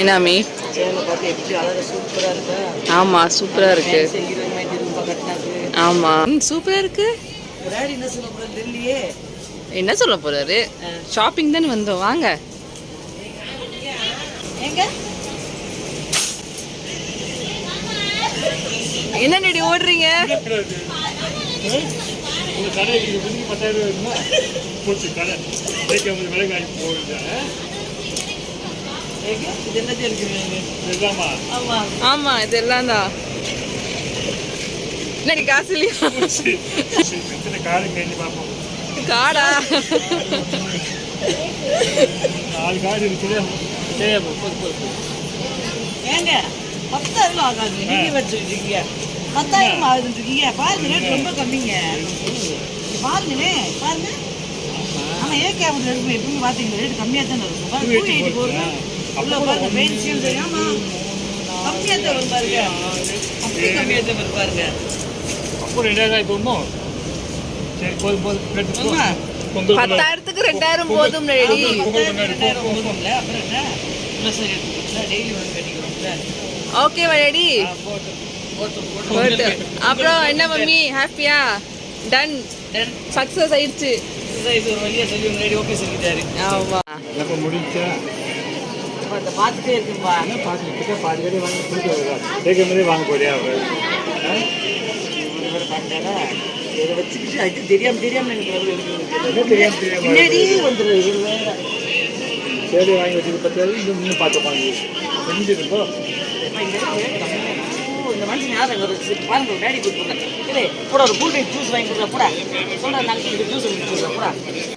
என்னாமி அழகா சூப்பரா இருக்கா. ஆமாம் சூப்பராக இருக்கு. என்ன சொல்ல போறாரு ஷாப்பிங் தானே வந்தோம். வாங்க. என்ன நடி ஓடுறீங்க? உங்க கடை பத்தாயிரம் ரூபாய் போச்சு கடை. இது என்ன ஆமா. இதெல்லாம் தான். என்னடி காசு இல்லையா? காடு? நாலு இருக்குது. ஏங்க பத்தாயிரம் ஆகாது. நீங்க வச்சுட்டு இருக்கீங்க பத்தாயிரம் ஆகுதுன்னு இருக்கீங்க பாருங்க ரேட் ரொம்ப கம்மிங்க. பாருங்களே பாருங்க. ஆமா. ஏன் கேபிள் எடுக்கும் எப்பவுமே பாத்தீங்க ரேட் கம்மியா தானே இருக்கும் உள்ள பாருங்க ஆமா. பாருங்க அப்படி பாருங்க அப்போ ரெண்டாயிரம் சரி போதும் போதும். பத்தாயிரத்துக்கு ரெண்டாயிரம் போதும் ரெண்டாயிரம். போதும்ல அப்புறம் என்ன? டெய்லி கட்டிக்கிறோம்ல. போட்டு போட்டு அப்புறம் என்ன மம்மி? ஹாப்பியா டன். சக்சஸ் ஆயிடுச்சு. இது ஒரு வழியா சொல்லி முன்னாடி ஓகே சொல்லிட்டாரு. ஆமா. எப்போ முடிஞ்சா அப்ப அதை பார்த்துட்டே இருக்கும்பா. என்ன பார்த்து இப்போ பாதி கடை வாங்கி வருதா கேட்கும் போதே வாங்க போறியா? இதை வச்சுக்கிட்டு அது தெரியாம தெரியாம பின்னாடி வந்துடும் சரி வாங்கி வச்சுட்டு பத்தாயிரம் இது இன்னும் பார்த்து வாங்கி அப்ப இந்த மனுஷன் ஞாபகம் வருது பாருங்க ஒரு டேடி கொடுத்துருங்க இல்லை கூட ஒரு கூல் ட்ரிங்க் ஜூஸ் வாங்கி கொடுக்குற கூட சொல்கிறேன் நாங்கள் ஜூஸ் வாங்கி கொடுக்குற கூட